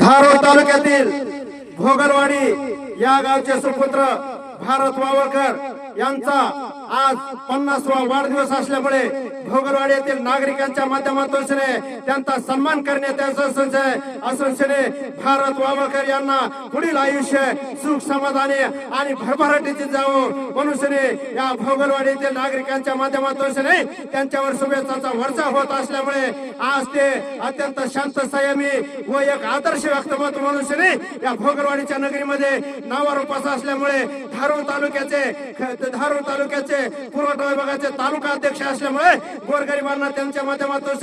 धारोळ तालुक्यातील भोगलवाडी या गावचे सुपुत्र भारत वावळकर यांचा आज पन्नासवा वाढदिवस असल्यामुळे भोगलवाडी येथील नागरिकांच्या माध्यमातून त्यांचा सन्मान करण्यात संशय भारत वावळकर यांना पुढील आयुष्य सुख समाधाने आणि भरभराटीचे जावो म्हणून श्रे या भोगलवाडी येथील नागरिकांच्या माध्यमातून त्यांच्यावर शुभेच्छाचा वर्षा होत असल्यामुळे आज ते अत्यंत शांत संयमी व एक आदर्श व्यक्तिमत्व म्हणून श्री या भोगरवाडीच्या नगरीमध्ये नावारूपास असल्यामुळे धारूर तालुक्याचे धारूर तालुक्याचे पुरवठा विभागाचे तालुका अध्यक्ष असल्यामुळे गोरगरिबांना त्यांच्या माध्यमातून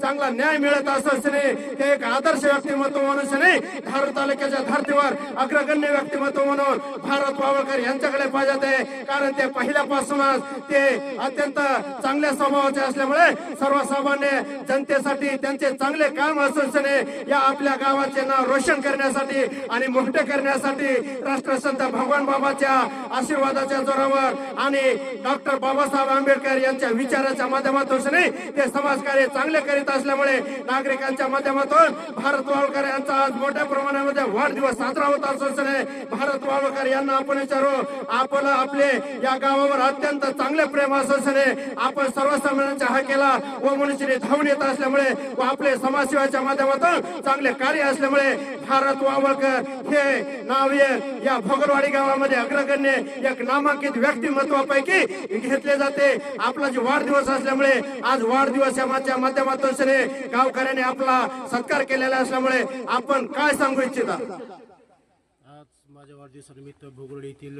चांगला न्याय मिळत असल्याने ते एक आदर्श व्यक्तिमत्व म्हणून श्री धारूर तालुक्याच्या धर्तीवर अग्रगण्य व्यक्तिमत्व म्हणून भारत पावळकर यांच्याकडे पाहिजे आहे कारण ते पहिल्यापासूनच ते अत्यंत चांगल्या स्वभावाचे असल्यामुळे सर्वसामान्य जनतेसाठी त्यांचे चांगले काम असल्याने या आपल्या गावाचे नाव रोशन करण्यासाठी आणि मोठे करण्यासाठी राष्ट्रसंत भगवान बाबाच्या आशीर्वादाच्या जोरावर आणि डॉक्टर बाबासाहेब आंबेडकर यांच्या विचाराच्या माध्यमातून सने ते समाजकार्य चांगले करीत असल्यामुळे नागरिकांच्या माध्यमातून भारत वाळकर यांचा आज मोठ्या प्रमाणामध्ये वाढदिवस साजरा होत असून भारत वाळकर यांना आपण विचारू आपण आपले या गावावर अत्यंत चांगले प्रेम असून आपण आपण सर्वसामान्यांच्या हाकेला व मनुष्य धावून येत असल्यामुळे व आपले समाजसेवाच्या माध्यमातून चांगले कार्य असल्यामुळे भारत वावळकर हे नाव या भोगरवाडी गावामध्ये अग्रगण्य एक नामांकित व्यक्तिमत्वापैकी घेतले जाते. आपला जो वाढदिवस असल्यामुळे आज वाढदिवस या माध्यमातून सने गावकऱ्यांनी आपला सत्कार केलेला असल्यामुळे आपण काय सांगू इच्छिता? आज माझ्या वाढदिवसानिमित्त भोगलाडी येथील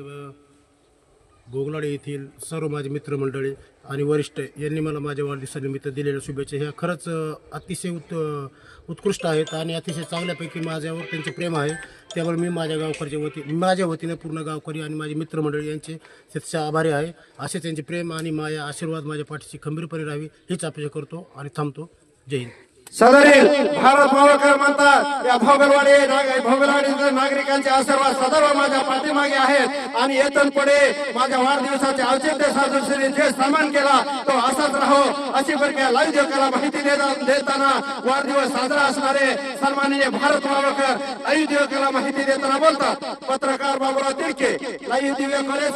गोगलाडे येथील सर्व माझे मित्रमंडळी आणि वरिष्ठ यांनी मला माझ्या वाढदिवसानिमित्त दिलेल्या शुभेच्छा. ह्या खरंच अतिशय उत् उत्कृष्ट आहेत आणि अतिशय चांगल्यापैकी माझ्यावर त्यांचे प्रेम आहे. त्यामुळे मी माझ्या गावकऱ्याच्या वती माझ्या वतीने पूर्ण गावकरी आणि माझे मित्रमंडळी यांचे तितसे आभारी आहे. असे त्यांचे प्रेम आणि माझ्या आशीर्वाद माझ्या पाठीशी खंबीरपणे राहावी हीच अपेक्षा करतो आणि थांबतो. जय हिंद. सदरील भारत मावळकर म्हणतात या भोगलवाडी भोगलवाडी नागरिकांचे आशीर्वाद सदैव माझ्या पाठीमागे आहेत. आणि येतन पुढे माझ्या वाढदिवसाचे औचित्य साधून श्री जे सन्मान केला तो असाच राहो अशी प्रक्रिया लाईव्ह देवकाला माहिती देताना वाढदिवस साजरा असणारे सन्माननीय भारत मावळकर लाईव्ह देवकाला माहिती देताना बोलतात. पत्रकार बाबूराव तिडके लाईव्ह दिव्य कॉलेज